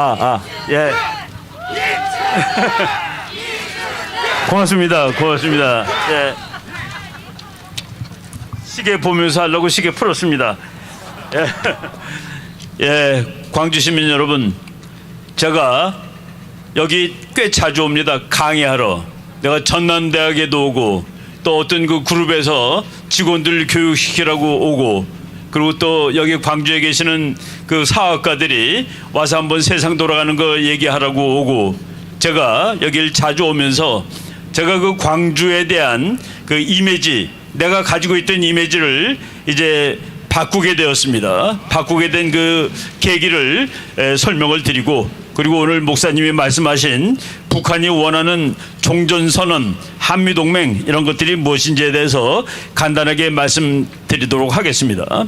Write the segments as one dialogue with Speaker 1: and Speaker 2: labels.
Speaker 1: 아, 아, 예. 고맙습니다. 고맙습니다. 예. 시계 보면서 하려고 시계 풀었습니다. 예. 예, 광주 시민 여러분, 제가 여기 꽤 자주 옵니다. 강의하러. 내가 전남대학에도 오고 또 어떤 그 그룹에서 직원들 교육시키라고 오고 그리고 또 여기 광주에 계시는 그 사학가들이 와서 한번 세상 돌아가는 거 얘기하라고 오고 제가 여길 자주 오면서 제가 그 광주에 대한 그 이미지 내가 가지고 있던 이미지를 이제 바꾸게 되었습니다. 바꾸게 된 그 계기를 에, 설명을 드리고 그리고 오늘 목사님이 말씀하신 북한이 원하는 종전선언, 한미동맹 이런 것들이 무엇인지에 대해서 간단하게 말씀드리도록 하겠습니다.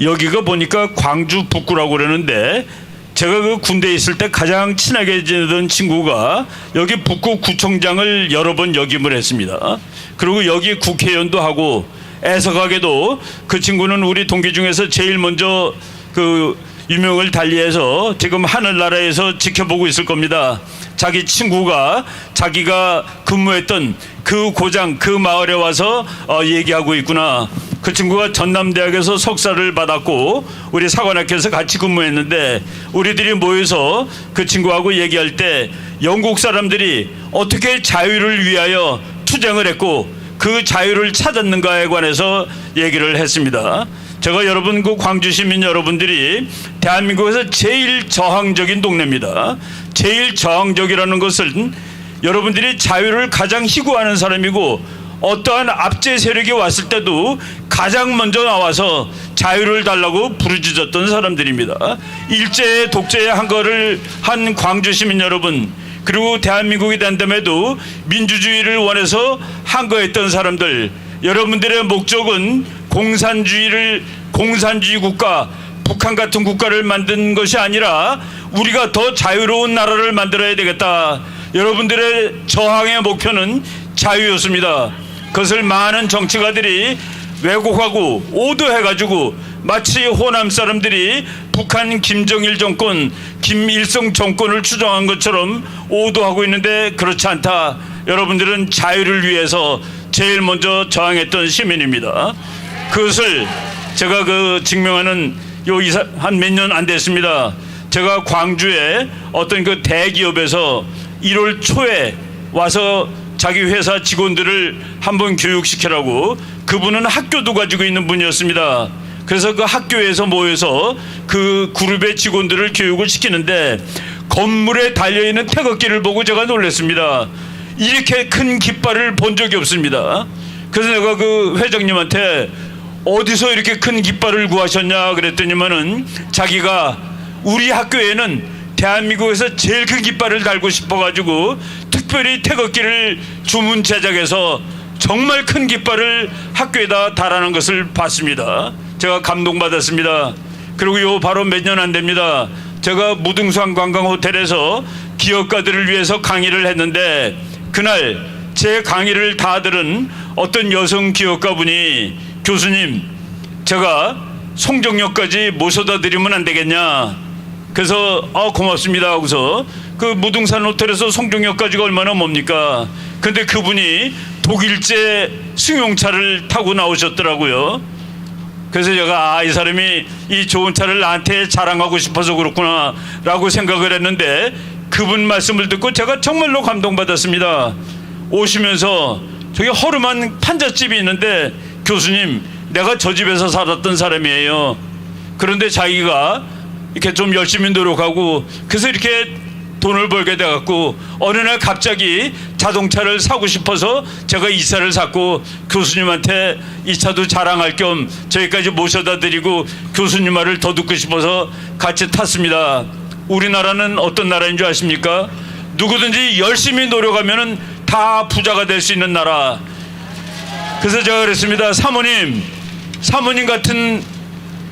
Speaker 1: 여기가 보니까 광주 북구라고 그러는데 제가 그 군대에 있을 때 가장 친하게 지내던 친구가 여기 북구 구청장을 여러 번 역임을 했습니다. 그리고 여기 국회의원도 하고 애석하게도 그 친구는 우리 동기 중에서 제일 먼저 그 유명을 달리해서 지금 하늘나라에서 지켜보고 있을 겁니다. 자기 친구가 자기가 근무했던 그 고장 그 마을에 와서 어, 얘기하고 있구나. 그 친구가 전남대학에서 석사를 받았고 우리 사관학교에서 같이 근무했는데 우리들이 모여서 그 친구하고 얘기할 때 영국 사람들이 어떻게 자유를 위하여 투쟁을 했고 그 자유를 찾았는가에 관해서 얘기를 했습니다. 제가 여러분 그 광주 시민 여러분들이 대한민국에서 제일 저항적인 동네입니다. 제일 저항적이라는 것은 여러분들이 자유를 가장 희구하는 사람이고 어떠한 압제 세력이 왔을 때도 가장 먼저 나와서 자유를 달라고 부르짖었던 사람들입니다. 일제의 독재의 한 거를 한 광주 시민 여러분 그리고 대한민국이 된 다음에도 민주주의를 원해서 한 거했던 사람들 여러분들의 목적은 공산주의를 공산주의 국가 북한 같은 국가를 만든 것이 아니라 우리가 더 자유로운 나라를 만들어야 되겠다. 여러분들의 저항의 목표는 자유였습니다. 그것을 많은 정치가들이 왜곡하고 오도해가지고 마치 호남 사람들이 북한 김정일 정권, 김일성 정권을 추정한 것처럼 오도하고 있는데 그렇지 않다. 여러분들은 자유를 위해서 제일 먼저 저항했던 시민입니다. 그것을 제가 그 증명하는 요한몇 년 안 됐습니다. 제가 광주에 어떤 그 대기업에서 1월 초에 와서 자기 회사 직원들을 한번 교육시키라고 그분은 학교도 가지고 있는 분이었습니다. 그래서 그 학교에서 모여서 그 그룹의 직원들을 교육을 시키는데 건물에 달려있는 태극기를 보고 제가 놀랐습니다. 이렇게 큰 깃발을 본 적이 없습니다. 그래서 내가 그 회장님한테 어디서 이렇게 큰 깃발을 구하셨냐 그랬더니만은 자기가 우리 학교에는 대한민국에서 제일 큰 깃발을 달고 싶어가지고 특별히 태극기를 주문 제작해서 정말 큰 깃발을 학교에다 달하는 것을 봤습니다. 제가 감동받았습니다. 그리고 요 바로 몇 년 안 됩니다. 제가 무등산 관광 호텔에서 기업가들을 위해서 강의를 했는데 그날 제 강의를 다 들은 어떤 여성 기업가 분이 교수님 제가 송정역까지 모셔다 드리면 안 되겠냐? 그래서 아 고맙습니다. 하고서 그 무등산 호텔에서 송정역까지가 얼마나 뭡니까? 근데 그분이 독일제 승용차를 타고 나오셨더라고요. 그래서 제가 아 이 사람이 이 좋은 차를 나한테 자랑하고 싶어서 그렇구나. 라고 생각을 했는데 그분 말씀을 듣고 제가 정말로 감동받았습니다 오시면서 저기 허름한 판잣집이 있는데 교수님 내가 저 집에서 살았던 사람이에요 그런데 자기가 이렇게 좀 열심히 노력하고 그래서 이렇게 돈을 벌게 돼갖고 어느 날 갑자기 자동차를 사고 싶어서 제가 이 차를 샀고 교수님한테 이 차도 자랑할 겸 저기까지 모셔다 드리고 교수님 말을 더 듣고 싶어서 같이 탔습니다. 우리나라는 어떤 나라인 줄 아십니까? 누구든지 열심히 노력하면은 다 부자가 될 수 있는 나라. 그래서 제가 그랬습니다. 사모님, 사모님 같은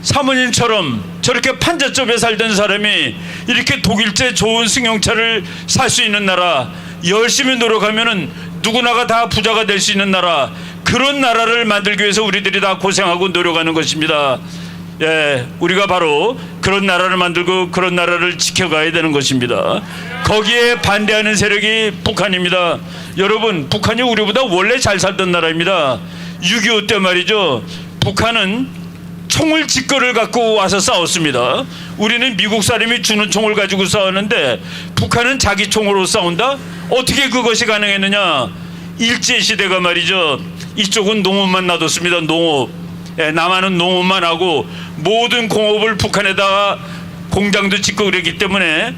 Speaker 1: 사모님처럼 저렇게 판잣집에 살던 사람이 이렇게 독일제 좋은 승용차를 살 수 있는 나라 열심히 노력하면은 누구나가 다 부자가 될 수 있는 나라 그런 나라를 만들기 위해서 우리들이 다 고생하고 노력하는 것입니다. 예, 우리가 바로 그런 나라를 만들고 그런 나라를 지켜가야 되는 것입니다. 거기에 반대하는 세력이 북한입니다. 여러분, 북한이 우리보다 원래 잘 살던 나라입니다. 6.25 때 말이죠. 북한은 총을 직거를 갖고 와서 싸웠습니다. 우리는 미국 사람이 주는 총을 가지고 싸웠는데 북한은 자기 총으로 싸운다? 어떻게 그것이 가능했느냐? 일제 시대가 말이죠. 이쪽은 농업만 놔뒀습니다. 농업. 예, 남한은 농업만 하고 모든 공업을 북한에다가 공장도 짓고 그랬기 때문에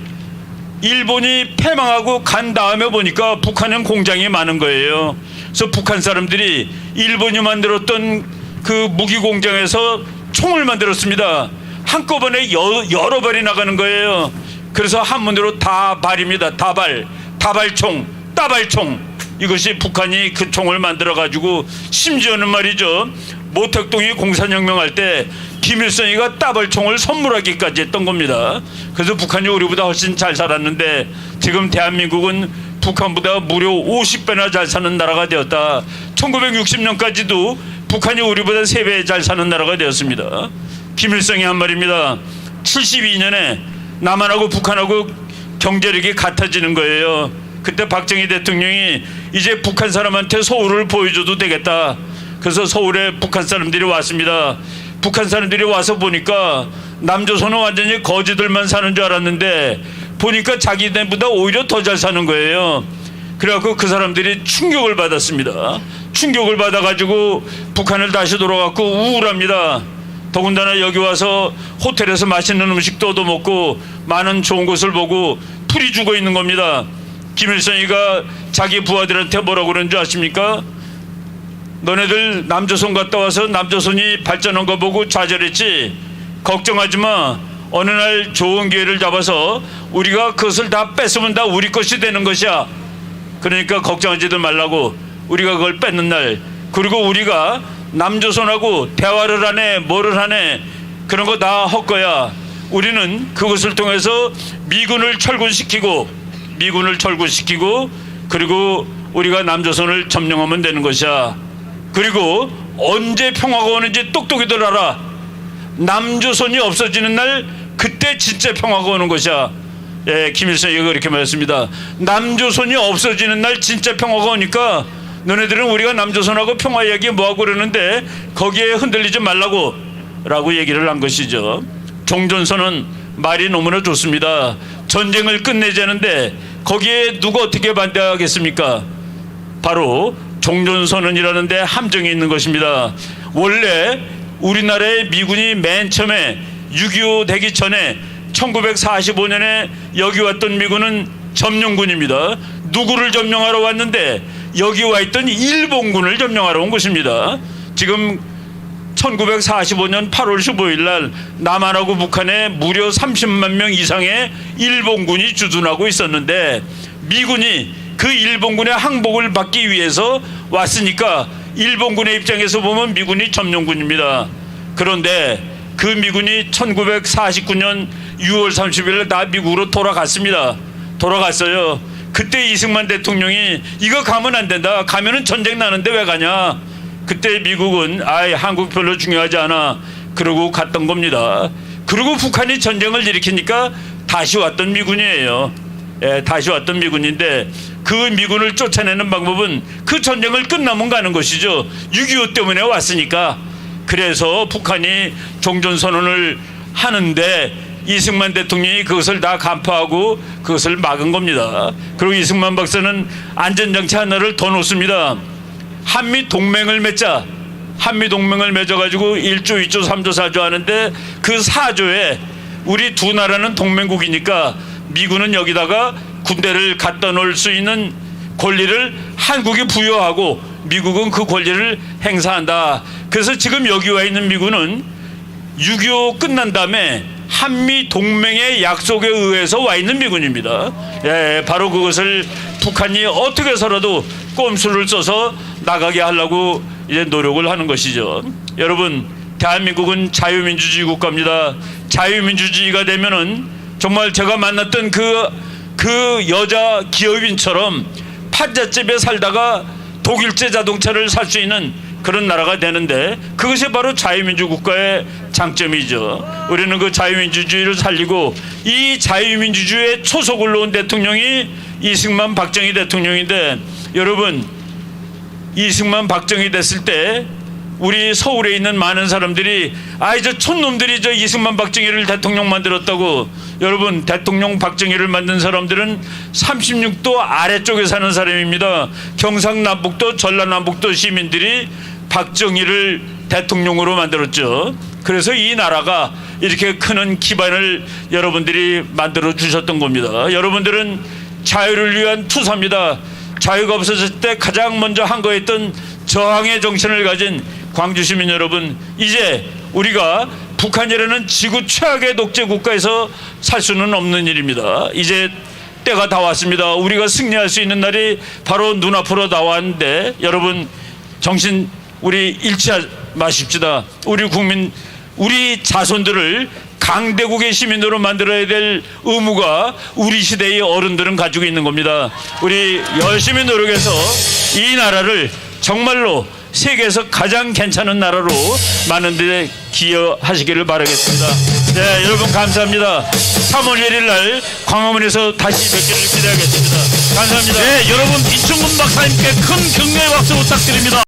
Speaker 1: 일본이 패망하고 간 다음에 보니까 북한은 공장이 많은 거예요. 그래서 북한 사람들이 일본이 만들었던 그 무기 공장에서 총을 만들었습니다. 한꺼번에 여, 여러 발이 나가는 거예요. 그래서 한문으로 다발입니다. 다발, 다발총, 따발총. 이것이 북한이 그 총을 만들어 가지고 심지어는 말이죠. 모택동이 공산혁명할 때 김일성이가 따발총을 선물하기까지 했던 겁니다. 그래서 북한이 우리보다 훨씬 잘 살았는데 지금 대한민국은 북한보다 무려 50배나 잘 사는 나라가 되었다. 1960년까지도 북한이 우리보다 3배 잘 사는 나라가 되었습니다. 김일성이 한 말입니다. 72년에 남한하고 북한하고 경제력이 같아지는 거예요. 그때 박정희 대통령이 이제 북한 사람한테 서울을 보여줘도 되겠다. 그래서 서울에 북한 사람들이 왔습니다. 북한 사람들이 와서 보니까 남조선은 완전히 거지들만 사는 줄 알았는데 보니까 자기네보다 오히려 더 잘 사는 거예요. 그래갖고 그 사람들이 충격을 받았습니다. 충격을 받아가지고 북한을 다시 돌아갔고 우울합니다. 더군다나 여기 와서 호텔에서 맛있는 음식도 얻어먹고 많은 좋은 곳을 보고 풀이 죽어 있는 겁니다. 김일성이가 자기 부하들한테 뭐라고 그러는 줄 아십니까? 너네들 남조선 갔다 와서 남조선이 발전한 거 보고 좌절했지? 걱정하지 마. 어느 날 좋은 기회를 잡아서 우리가 그것을 다 뺏으면 다 우리 것이 되는 것이야. 그러니까 걱정하지들 말라고 우리가 그걸 뺏는 날 그리고 우리가 남조선하고 대화를 하네 뭐를 하네 그런 거 다 헛거야. 우리는 그것을 통해서 미군을 철군시키고 미군을 철군시키고 그리고 우리가 남조선을 점령하면 되는 것이야 그리고 언제 평화가 오는지 똑똑히들 알아. 남조선이 없어지는 날 그때 진짜 평화가 오는 것이야. 예, 김일성이 그렇게 말했습니다. 남조선이 없어지는 날 진짜 평화가 오니까 너네들은 우리가 남조선하고 평화 이야기 뭐하고 그러는데 거기에 흔들리지 말라고 라고 얘기를 한 것이죠. 종전선은 말이 너무나 좋습니다. 전쟁을 끝내자는데 거기에 누가 어떻게 반대하겠습니까? 바로 종전선언이라는데 함정이 있는 것입니다. 원래 우리나라의 미군이 맨 처음에 6.25 되기 전에 1945년에 여기 왔던 미군은 점령군입니다. 누구를 점령하러 왔는데 여기 와 있던 일본군을 점령하러 온 것입니다. 지금 1945년 8월 15일 날 남한하고 북한에 무려 30만 명 이상의 일본군이 주둔하고 있었는데 미군이 그 일본군의 항복을 받기 위해서 왔으니까 일본군의 입장에서 보면 미군이 점령군입니다. 그런데 그 미군이 1949년 6월 30일 다 미국으로 돌아갔습니다. 돌아갔어요. 그때 이승만 대통령이 이거 가면 안 된다. 가면은 전쟁 나는데 왜 가냐? 그때 미국은 아이 한국 별로 중요하지 않아. 그러고 갔던 겁니다. 그리고 북한이 전쟁을 일으키니까 다시 왔던 미군이에요. 예, 다시 왔던 미군인데 그 미군을 쫓아내는 방법은 그 전쟁을 끝나면 가는 것이죠. 6.25 때문에 왔으니까. 그래서 북한이 종전선언을 하는데 이승만 대통령이 그것을 다 간파하고 그것을 막은 겁니다. 그리고 이승만 박사는 안전장치 하나를 더 놓습니다. 한미 동맹을 맺자. 한미 동맹을 맺어가지고 1조, 2조, 3조, 4조 하는데 그 4조에 우리 두 나라는 동맹국이니까 미군은 여기다가 군대를 갖다 놓을 수 있는 권리를 한국이 부여하고 미국은 그 권리를 행사한다. 그래서 지금 여기 와 있는 미군은 6.25 끝난 다음에 한미 동맹의 약속에 의해서 와 있는 미군입니다. 예, 바로 그것을 북한이 어떻게 해서라도 꼼수를 써서 나가게 하려고 이제 노력을 하는 것이죠. 여러분, 대한민국은 자유민주주의 국가입니다. 자유민주주의가 되면은 정말 제가 만났던 그, 그 여자 기업인처럼 판잣집에 살다가 독일제 자동차를 살 수 있는 그런 나라가 되는데 그것이 바로 자유민주 국가의 장점이죠. 우리는 그 자유민주주의를 살리고 이 자유민주주의의 초석을 놓은 대통령이 이승만 박정희 대통령인데 여러분 이승만 박정희 됐을 때 우리 서울에 있는 많은 사람들이 아이 저 촌놈들이 저 이승만 박정희를 대통령 만들었다고. 여러분 대통령 박정희를 만든 사람들은 36도 아래쪽에 사는 사람입니다. 경상남북도 전라남북도 시민들이 박정희를 대통령으로 만들었죠. 그래서 이 나라가 이렇게 큰 기반을 여러분들이 만들어 주셨던 겁니다. 여러분들은 자유를 위한 투사입니다. 자유가 없어졌을 때 가장 먼저 한 거였던 저항의 정신을 가진 광주 시민 여러분 이제 우리가 북한이라는 지구 최악의 독재 국가에서 살 수는 없는 일입니다. 이제 때가 다 왔습니다. 우리가 승리할 수 있는 날이 바로 눈앞으로 나왔는데 여러분 정신 우리 잃지 마십시다. 우리 국민 우리 자손들을 강대국의 시민으로 만들어야 될 의무가 우리 시대의 어른들은 가지고 있는 겁니다. 우리 열심히 노력해서 이 나라를 정말로 세계에서 가장 괜찮은 나라로 많은 데 기여하시기를 바라겠습니다. 네, 여러분 감사합니다. 3월 1일 날 광화문에서 다시 뵙기를 기대하겠습니다. 감사합니다.
Speaker 2: 네, 여러분 이충근 박사님께 큰 격려의 박수 부탁드립니다.